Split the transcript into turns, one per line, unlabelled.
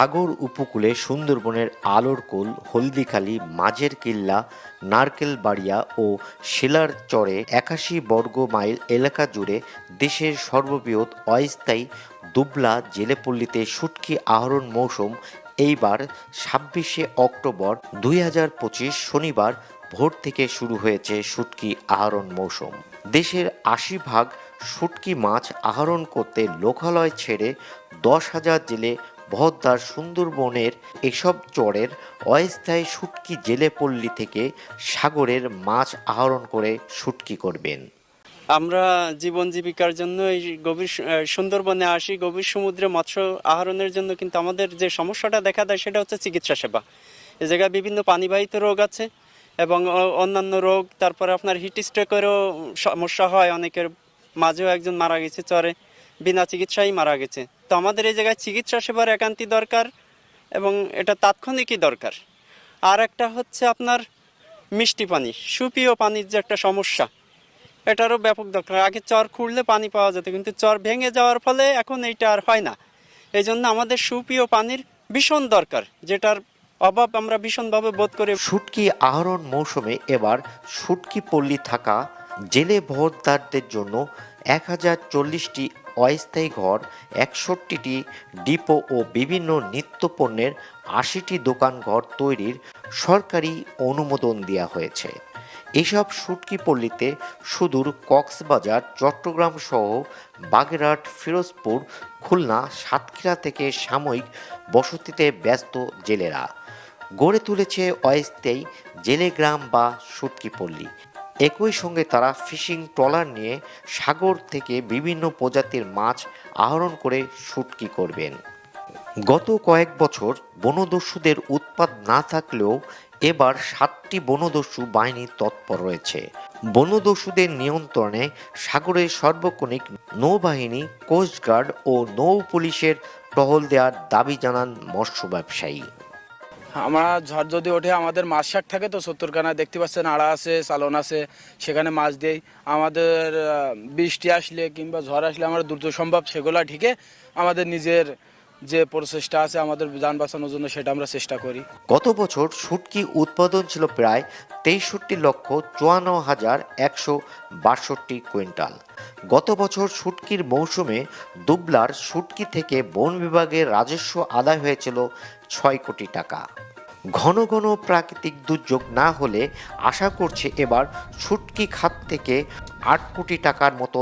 সাগর উপকূলে সুন্দরবনের আলোর কোল, হলদিখালি, মাঝের কিল্লা, নারকেল বাড়িয়া ও শিলার চরে একাশি বর্গ মাইল এলাকা জুড়ে দেশের সর্ববৃহৎ অস্থায়ী দুবলা জেলেপল্লীতে শুটকি আহরণ মৌসুম এইবার ছাব্বিশে অক্টোবর দুই হাজার পঁচিশ শনিবার ভোর থেকে শুরু হয়েছে শুটকি আহরণ মৌসুম। দেশের আশি ভাগ শুটকি মাছ আহরণ করতে লোকালয় ছেড়ে দশ হাজার জেলে বহদ্দার সুন্দরবনের এসব চরের অস্থায়ী শুটকি জেলে পল্লী থেকে সাগরের মাছ আহরণ করে শুটকি করবেন।
আমরা জীবন জীবিকার জন্য এই গভীর সুন্দরবনে আসি। গভীর সমুদ্রে মৎস্য আহরণের জন্য কিন্তু আমাদের যে সমস্যাটা দেখা দেয় সেটা হচ্ছে চিকিৎসা সেবা। এ জায়গায় বিভিন্ন পানিবাহিত রোগ আছে এবং অন্যান্য রোগ, তারপরে আপনার হিট স্ট্রোকেরও সমস্যা হয়। অনেকের মাঝেও একজন মারা গেছে চরে। বিনা চিকিৎসায় মারা গেছে। তো আমাদের এই জায়গায় চিকিৎসা সেবার একান্তি দরকার এবং এটা তাৎক্ষণিকই দরকার। আর একটা হচ্ছে আপনার মিষ্টি পানি, সুপেয় পানির যে একটা সমস্যা, এটারও ব্যাপক দরকার। আগে চর খুঁড়লে পানি পাওয়া যেত, কিন্তু চর ভেঙে যাওয়ার ফলে এখন এইটা আর হয় না। এই জন্য আমাদের সুপেয় পানির ভীষণ দরকার, যেটার অভাব আমরা ভীষণভাবে বোধ করি।
শুটকি আহরণ মৌসুমে এবার শুটকি পল্লী থাকা জেলে ভোটদারদের জন্য এক হাজার চল্লিশটি অস্থায়ী ঘর, একষট্টিটি ডিপো ও বিভিন্ন নিত্যপণ্যের আশিটি দোকান ঘর তৈরির সরকারি অনুমোদন দেওয়া হয়েছে। এসব শুটকি পল্লীতে সুদূর কক্সবাজার, চট্টগ্রাম সহ বাগেরহাট, ফিরোজপুর, খুলনা, সাতক্ষীরা থেকে সাময়িক বসতিতে ব্যস্ত জেলেরা। গড়ে তুলেছে অস্থায়ী জেলে গ্রাম বা শুটকি পল্লী। একই সঙ্গে তারা ফিশিং ট্রলার নিয়ে সাগর থেকে বিভিন্ন প্রজাতির মাছ আহরণ করে শুটকি করবেন। গত কয়েক বছর বনদস্যুদের উৎপাদ না থাকলেও এবার সাতটি বনদস্যু বাহিনী তৎপর রয়েছে। বনদস্যুদের নিয়ন্ত্রণে সাগরের সার্বক্ষণিক নৌবাহিনী, কোস্টগার্ড ও নৌ পুলিশের টহল দেওয়ার দাবি জানান মৎস্য ব্যবসায়ী।
আমরা ঝড় যদি ওঠে, আমাদের মাছ শাক থাকে তো সত্তরখানা, দেখতে পাচ্ছেন আড়া আছে সালন আছে, সেখানে মাছ দেই। আমাদের বৃষ্টি আসলে কিংবা ঝড় আসলে আমরা দ্রুত সম্ভব সেগুলো ঠিকে আমাদের নিজের যে প্রচেষ্টা আছে আমাদের যান বাঁচানোর জন্য সেটা আমরা চেষ্টা করি।
গত বছর শুটকি উৎপাদন ছিল প্রায় তেষট্টি লক্ষ চুয়ান্ন হাজার একশো বাষট্টি কুইন্টাল। গত বছর শুটকির মৌসুমে দুবলার শুটকি থেকে বন বিভাগের রাজস্ব আদায় হয়েছিল ছয় কোটি টাকা। ঘন ঘন প্রাকৃতিক দুর্যোগ না হলে আশা করছে এবার শুটকি খাত থেকে আট কোটি টাকার মতো